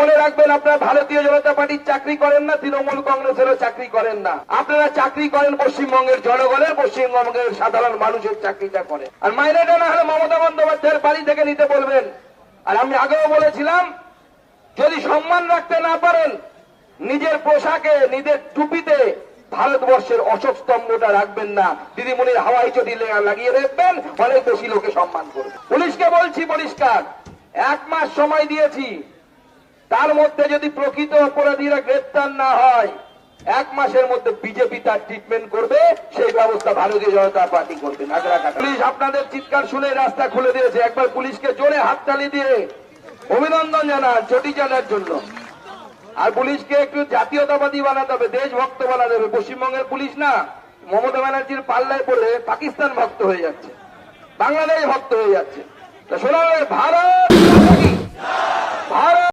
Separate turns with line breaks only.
মনে রাখবেন, আপনারা ভারতীয় জনতা পার্টির চাকরি করেন না, তৃণমূল কংগ্রেসেরও চাকরি করেন না। আপনারা চাকরি করেন পশ্চিমবঙ্গের জনগণের, পশ্চিমবঙ্গের সাধারণ মানুষের চাকরিটা করেন। আর মাইনেটা না হলে মমতা বন্দ্যোপাধ্যায়ের বাড়ি থেকে নিতে বলবেন। আর আমি আগেও বলেছিলাম, যদি সম্মান রাখতে না পারেন, নিজের পোশাকে, নিজের টুপিতে ভারতবর্ষের অশোক স্তম্ভটা রাখবেন না। দিদিমণির হাওয়াই চটি লাগিয়ে রাখবেন, অনেক বেশি লোকে সম্মান করবে। পুলিশকে বলছি পরিষ্কার, এক মাস সময় দিয়েছি। তার মধ্যে যদি প্রকৃত অপরাধীরা গ্রেপ্তার না হয়, এক মাসের মধ্যে বিজেপি তার ট্রিটমেন্ট করবে, সেই ব্যবস্থা ভারতীয় জনতা পার্টি করবে। পুলিশ আপনাদের চিৎকার শুনে রাস্তা খুলে দিয়েছে। একবার পুলিশকে জোরে হাততালি দিয়ে অভিনন্দন জানান চটি জানার জন্য। আর পুলিশকে একটু জাতীয়তাবাদী বানাতে হবে, দেশভক্ত বানাতে হবে। পশ্চিমবঙ্গের পুলিশ না, মমতা ব্যানার্জির পাল্লায় পড়ে পাকিস্তান ভক্ত হয়ে যাচ্ছে, বাংলাদেশ ভক্ত হয়ে যাচ্ছে। শোনা, ভারত!